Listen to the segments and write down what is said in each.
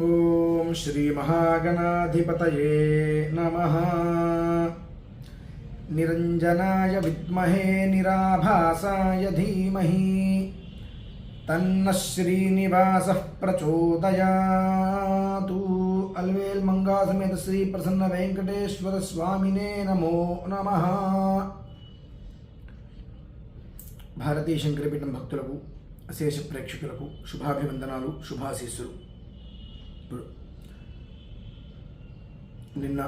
ఓం శ్రీ మహాగణాధిపతయే నమ. నిరంజనాయ విద్మహే నిరాభాసాయ ధీమహి. తన్న శ్రీనివాస ప్రచోదయాతు. అల్వేల్ మంగాసమేత శ్రీ ప్రసన్న వెంకటేశ్వర స్వామినే నమో నమ. భారతీయ శంకరపీఠం భక్తులకు శేష ప్రేక్షకులకు శుభాభివందనాలు శుభాశీస్సులు. ఇప్పుడు నిన్న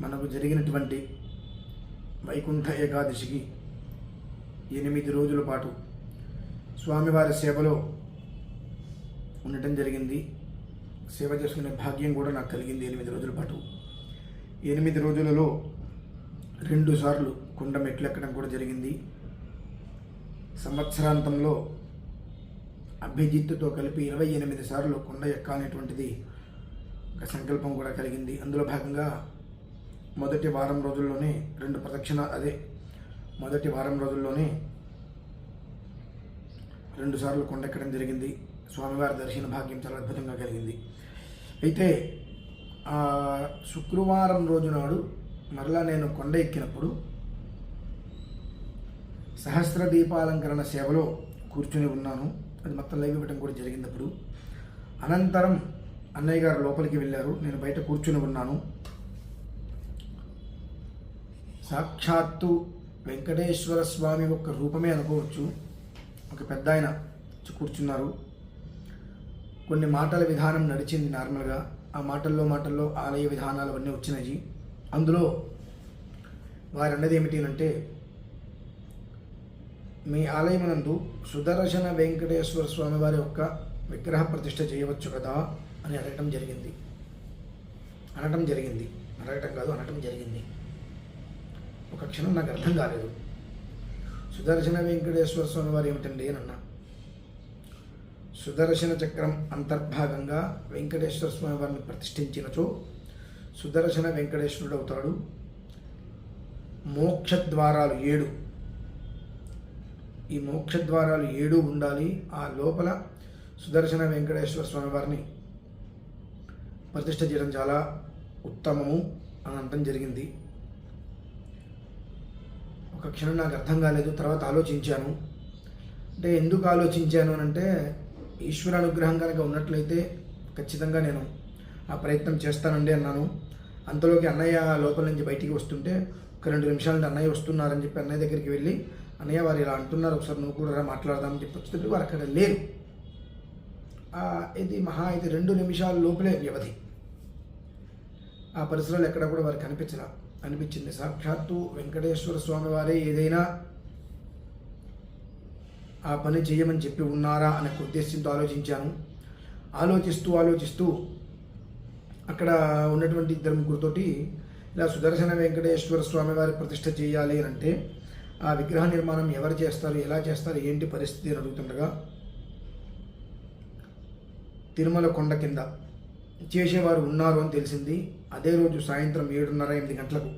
మనకు జరిగినటువంటి వైకుంఠ ఏకాదశికి ఎనిమిది రోజుల పాటు స్వామివారి సేవలో ఉండటం జరిగింది. సేవ చేసుకునే భాగ్యం కూడా నాకు కలిగింది ఎనిమిది రోజుల పాటు. ఎనిమిది రోజులలో రెండు సార్లు కుండ మెట్లు ఎక్కడం కూడా జరిగింది. సంవత్సరాంతంలో అభిజిత్తుతో కలిపి ఇరవై ఎనిమిది సార్లు కొండ ఎక్కాలనేటువంటిది ఒక సంకల్పం కూడా కలిగింది. అందులో భాగంగా మొదటి వారం రోజుల్లోనే రెండు ప్రదక్షిణ అదే మొదటి వారం రోజుల్లోనే రెండు సార్లు కొండెక్కడం జరిగింది. స్వామివారి దర్శన భాగ్యం చాలా అద్భుతంగా కలిగింది. అయితే శుక్రవారం రోజు నాడు మరలా నేను కొండ ఎక్కినప్పుడు సహస్ర దీపాలంకరణ సేవలో కూర్చుని ఉన్నాను. అది మొత్తం లైవ్ ఇవ్వడం కూడా జరిగింది అప్పుడు అనంతరం అన్నయ్య గారు లోపలికి వెళ్ళారు. నేను బయట కూర్చుని ఉన్నాను. సాక్షాత్తు వెంకటేశ్వర స్వామి యొక్క రూపమే అనుకోవచ్చు. ఒక పెద్ద ఆయన కూర్చున్నారు. కొన్ని మాటల విధానం నడిచింది నార్మల్గా ఆ మాటల్లో మాటల్లో ఆలయ విధానాలు అవన్నీ వచ్చినాయి. అందులో వారు అన్నది ఏమిటి అంటే మీ ఆలయమునందు సుదర్శన వెంకటేశ్వర స్వామి వారి యొక్క విగ్రహ ప్రతిష్ట చేయవచ్చు కదా అని అడగటం జరిగింది. అనటం జరిగింది. అడగటం కాదు అనటం జరిగింది. ఒక క్షణం నాకు అర్థం కాలేదు. సుదర్శన వెంకటేశ్వర స్వామి వారు ఏమిటండి అని అన్నా. సుదర్శన చక్రం అంతర్భాగంగా వెంకటేశ్వర స్వామి వారిని ప్రతిష్ఠించినచో సుదర్శన వెంకటేశ్వరుడు అవుతాడు. మోక్ష ద్వారాలు ఏడు. ఈ మోక్ష ద్వారాలు ఏడు ఉండాలి. ఆ లోపల సుదర్శన వెంకటేశ్వర స్వామి వారిని ప్రతిష్ట చేయడం చాలా ఉత్తమము అని అనడం జరిగింది. ఒక క్షణం నాకు అర్థం కాలేదు తర్వాత ఆలోచించాను. అంటే ఎందుకు ఆలోచించాను అని అంటే ఈశ్వర అనుగ్రహం కనుక ఉన్నట్లయితే ఖచ్చితంగా నేను ఆ ప్రయత్నం చేస్తానండి అన్నాను. అంతలోకి అన్నయ్య లోపల నుంచి బయటికి వస్తుంటే ఒక రెండు నిమిషాలు అన్నయ్య వస్తున్నారని చెప్పి అన్నయ్య దగ్గరికి వెళ్ళి అన్నయ్య వారు ఇలా అంటున్నారు ఒకసారి నువ్వు కూడా రా మాట్లాడదామని చెప్పి వచ్చినప్పుడు వారు అక్కడ లేరు. ఇది మహా ఇది రెండు నిమిషాల లోపలే వ్యవధి. ఆ పరిసరాలు ఎక్కడ కూడా వారికి కనిపించిన అనిపించింది. సాక్షాత్తు వెంకటేశ్వర స్వామి వారే ఏదైనా ఆ పని చేయమని చెప్పి ఉన్నారా అనే ఉద్దేశంతో ఆలోచించాను. ఆలోచిస్తూ ఆలోచిస్తూ అక్కడ ఉన్నటువంటి ఇద్దరు ముగ్గురితోటి ఇలా సుదర్శన వెంకటేశ్వర స్వామి వారి ప్రతిష్ట చేయాలి అని అంటే ఆ విగ్రహ నిర్మాణం ఎవరు చేస్తారు ఎలా చేస్తారు ఏంటి పరిస్థితి అని అడుగుతుండగా తిరుమల కొండ కింద చేసేవారు ఉన్నారు అని తెలిసింది. అదే రోజు సాయంత్రం ఏడున్నర ఎనిమిది గంటలకు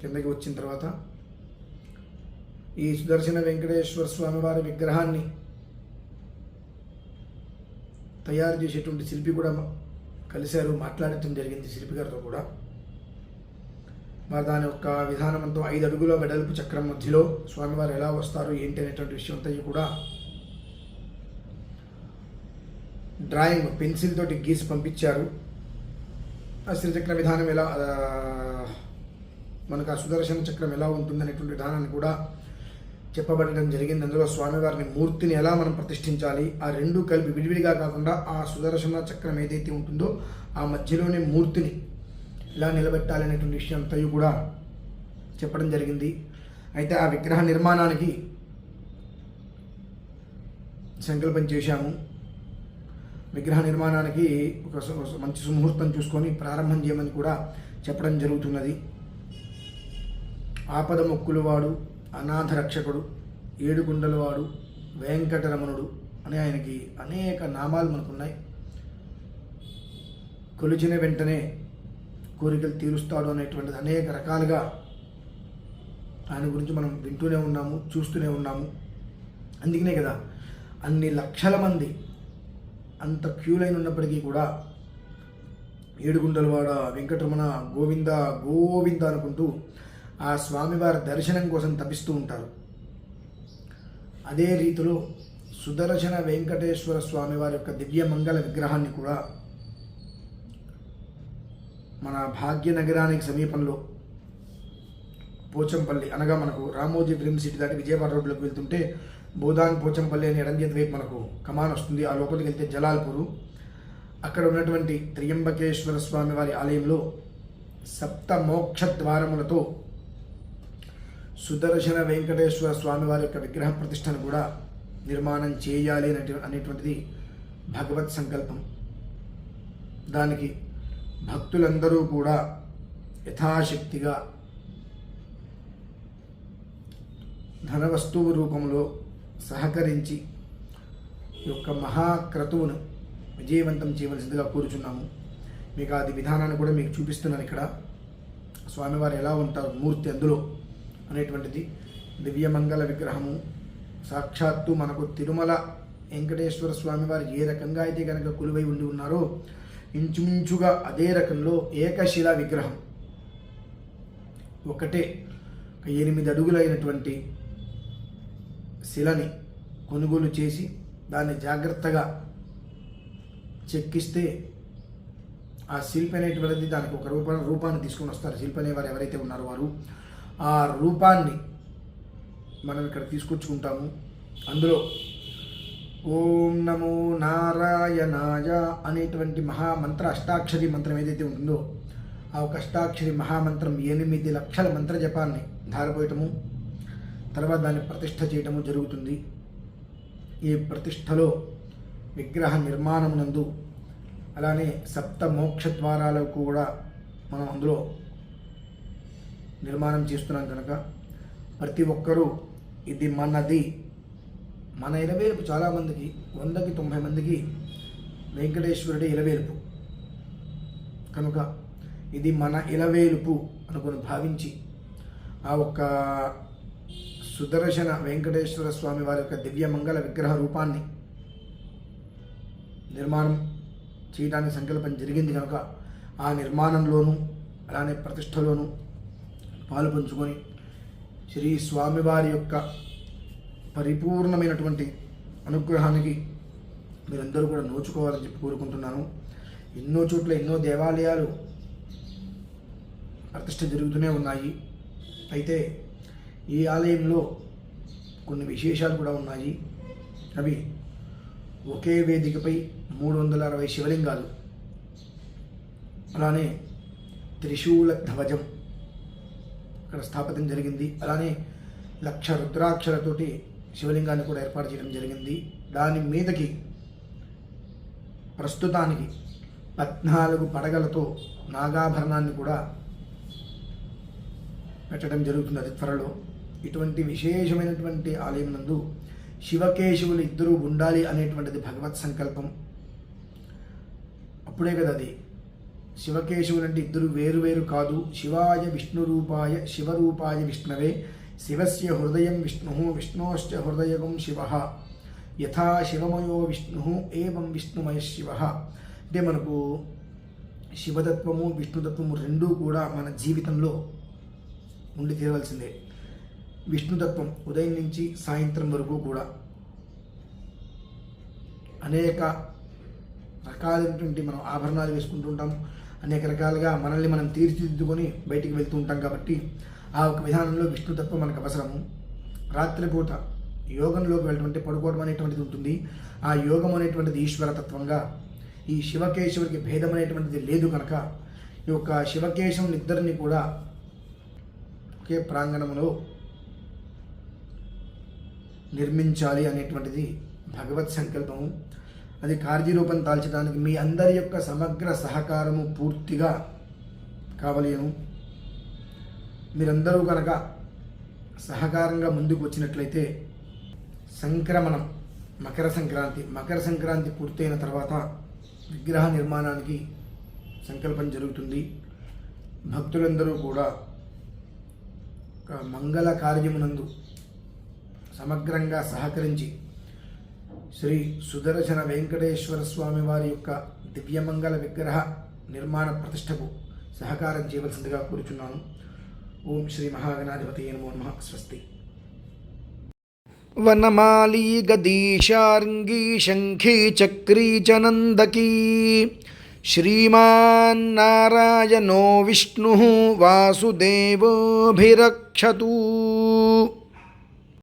కిందకి వచ్చిన తర్వాత ఈ సుదర్శన వెంకటేశ్వర స్వామి వారి విగ్రహాన్ని తయారు చేసేటువంటి శిల్పి కూడా కలిశారు మాట్లాడటం జరిగింది శిల్పి గారితో కూడా. మరి దాని యొక్క విధానంతో ఐదు అడుగుల వెడల్పు చక్రం మధ్యలో స్వామివారు ఎలా వస్తారు ఏంటి అనేటువంటి విషయం అంతా కూడా డ్రాయింగ్ పెన్సిల్ తోటి గీసి పంపించారు. ఆ శ్రీచక్ర విధానం ఎలా మనకు ఆ సుదర్శన చక్రం ఎలా ఉంటుంది అనేటువంటి విధానాన్ని కూడా చెప్పబడడం జరిగింది. అందులో స్వామివారిని మూర్తిని ఎలా మనం ప్రతిష్ఠించాలి ఆ రెండు కలిపి విడివిడిగా కాకుండా ఆ సుదర్శన చక్రం ఏదైతే ఉంటుందో ఆ మధ్యలోనే మూర్తిని ఇలా నిలబెట్టాలి అనేటువంటి విషయం అంతయు కూడా చెప్పడం జరిగింది. అయితే ఆ విగ్రహ నిర్మాణానికి సంకల్పం చేశాము. విగ్రహ నిర్మాణానికి ఒక ఒక మంచి సుముహూర్తం చూసుకొని ప్రారంభం చేయమని కూడా చెప్పడం జరుగుతున్నది. ఆపద మొక్కులవాడు అనాథ రక్షకుడు ఏడుగుండలవాడు వెంకటరమణుడు అని ఆయనకి అనేక నామాలు మనకున్నాయి. కొలిచిన వెంటనే కోరికలు తీరుస్తాడు అనేటువంటిది అనేక రకాలుగా ఆయన గురించి మనం వింటూనే ఉన్నాము చూస్తూనే ఉన్నాము. అందుకనే కదా అన్ని లక్షల మంది అంత క్యూ లైన్ ఉన్నప్పటికీ కూడా ఏడుగుండలవాడ వెంకటరమణ గోవింద గోవింద అనుకుంటూ ఆ స్వామివారి దర్శనం కోసం తపిస్తూ ఉంటారు. అదే రీతిలో సుదర్శన వెంకటేశ్వర స్వామి వారి యొక్క దివ్య మంగళ విగ్రహాన్ని కూడా మన భాగ్యనగరానికి సమీపంలో పోచంపల్లి అనగా మనకు రామోజీ డ్రీమ్ సిటీ దాటి విజయవాడ రోడ్లోకి వెళ్తుంటే బోదాన్ పోచంపల్లి అనే ఎడంజేతి వైపు మనకు కమాన్ వస్తుంది. ఆ లోపలికి వెళ్తే జలాల్పూరు. అక్కడ ఉన్నటువంటి త్రియంబకేశ్వర స్వామి వారి ఆలయంలో సప్త మోక్ష ద్వారములతో సుదర్శన వెంకటేశ్వర స్వామి వారి యొక్క విగ్రహ ప్రతిష్టను కూడా నిర్మాణం చేయాలి అనేటి అనేటువంటిది భగవత్ సంకల్పం. దానికి భక్తులందరూ కూడా యథాశక్తిగా ధన వస్తువు రూపంలో సహకరించి ఈ యొక్క మహాక్రతువును విజయవంతం చేయవలసిందిగా కోరుచున్నాము. మీకు అది విధానాన్ని కూడా మీకు చూపిస్తున్నాను ఇక్కడ. స్వామివారు ఎలా ఉంటారు మూర్తి అందులో అనేటువంటిది. దివ్యమంగళ విగ్రహము సాక్షాత్తు మనకు తిరుమల వెంకటేశ్వర స్వామివారు ఏ రకంగా అయితే కనుక కొలువై ఉండి ఉన్నారో ఇంచుమించుగా అదే రకంలో ఏకశిల విగ్రహం. ఒకటే ఎనిమిది అడుగులైనటువంటి శిలని కొనుగోలు చేసి దాన్ని జాగ్రత్తగా చెక్కిస్తే ఆ శిల్పి అనేటువంటిది దానికి ఒక రూప రూపాన్ని తీసుకొని వస్తారు. శిల్పి అనేవారు ఎవరైతే ఉన్నారో వారు ఆ రూపాన్ని మనం ఇక్కడ తీసుకొచ్చుకుంటాము. అందులో ఓం నమో నారాయణాయ అనేటువంటి మహామంత్ర అష్టాక్షరి మంత్రం ఏదైతే ఉంటుందో ఆ ఒక అష్టాక్షరి మహామంత్రం ఎనిమిది లక్షల మంత్ర జపాన్ని ధారపోయటము తర్వాత దాన్ని ప్రతిష్ట చేయటము జరుగుతుంది. ఈ ప్రతిష్టలో విగ్రహ నిర్మాణమునందు అలానే సప్త మోక్ష ద్వారాలకు కూడా మనం అందులో నిర్మాణం చేస్తున్నాం కనుక ప్రతి ఒక్కరూ ఇది మనది మన ఇలవేలుపు చాలామందికి వందకి తొంభై మందికి వెంకటేశ్వరుడి ఇలవేలుపు. కనుక ఇది మన ఇలవేలుపు అనుకుని భావించి ఆ ఒక్క సుదర్శన వెంకటేశ్వర స్వామి వారి యొక్క దివ్యమంగళ విగ్రహ రూపాన్ని నిర్మాణం చేయడానికి సంకల్పం జరిగింది కనుక ఆ నిర్మాణంలోనూ అలానే ప్రతిష్టలోనూ పాలు పంచుకొని శ్రీ స్వామివారి యొక్క పరిపూర్ణమైనటువంటి అనుగ్రహానికి మీరందరూ కూడా నోచుకోవాలని చెప్పి కోరుకుంటున్నాను. ఎన్నో చోట్ల ఎన్నో దేవాలయాలు ప్రతిష్ట జరుగుతూనే ఉన్నాయి. అయితే ఈ ఆలయంలో కొన్ని విశేషాలు కూడా ఉన్నాయి. అవి ఒకే వేదికపై మూడు వందల అరవై శివలింగాలు. అలానే త్రిశూల ధ్వజం అక్కడ స్థాపితం జరిగింది. అలానే లక్ష రుద్రాక్షలతోటి శివలింగాన్ని కూడా ఏర్పాటు చేయడం జరిగింది. దాని మీదకి ప్రస్తుతానికి పద్నాలుగు పడగలతో నాగాభరణాన్ని కూడా పెట్టడం జరుగుతుంది అది త్వరలో. ఇటువంటి విశేషమైనటువంటి ఆలయం నందు శివకేశవులు ఇద్దరూ ఉండాలి అనేటువంటిది భగవత్ సంకల్పం. అప్పుడే కదా అది. శివకేశవులు అంటే ఇద్దరు వేరు వేరు కాదు. శివాయ విష్ణు రూపాయ శివరూపాయ విష్ణవే. శివస్య హృదయం విష్ణు విష్ణోశ్చ హృదయగం శివ. యథా శివమయో విష్ణు ఏవం విష్ణుమయ శివ. అంటే మనకు శివతత్వము విష్ణుతత్వము రెండూ కూడా మన జీవితంలో ఉండి తీరవలసిందే. విష్ణుతత్వం ఉదయం నుంచి సాయంత్రం వరకు కూడా అనేక రకాలైనటువంటి మనం ఆభరణాలు వేసుకుంటుంటాం అనేక రకాలుగా మనల్ని మనం తీర్చిదిద్దుకొని బయటికి వెళ్తూ ఉంటాం కాబట్టి ఆ ఒక విధానంలో విష్ణుతత్వం మనకు అవసరము. రాత్రిపూట యోగంలోకి వెళ్ళటువంటి పడుకోవడం అనేటువంటిది ఉంటుంది. ఆ యోగం అనేటువంటిది ఈశ్వరతత్వంగా ఈ శివకేశవుడికి భేదం అనేటువంటిది లేదు కనుక ఈ యొక్క శివకేశవుని ఇద్దరిని కూడా ఒకే ప్రాంగణంలో నిర్మించాలి అనేటువంటిది భగవత్ సంకల్పము. అది కార్యరూపం దాల్చడానికి మీ అందరి యొక్క సమగ్ర సహకారము పూర్తిగా కావలేను మీరందరూ కనుక సహకారంగా ముందుకు వచ్చినట్లయితే సంక్రమణం మకర సంక్రాంతి మకర సంక్రాంతి పూర్తయిన తర్వాత విగ్రహ నిర్మాణానికి సంకల్పం జరుగుతుంది. భక్తులందరూ కూడా ఒక మంగళ కార్యమునందు సమగ్రంగా సహకరించి శ్రీ సుదర్శన వెంకటేశ్వర స్వామి వారి యొక్క దివ్యమంగళ విగ్రహ నిర్మాణ ప్రతిష్టకు సహకారం చేయవలసిందిగా కోరుచున్నాను. ఓం శ్రీ మహాగణాధిపతి నమో నమః. స్వస్తి. వనమాలీ గదీశార్ంగీ శంఖీ చక్రీ చ నందకీ శ్రీమాన్నారాయణో విష్ణు వాసుదేవోభిరక్షతు.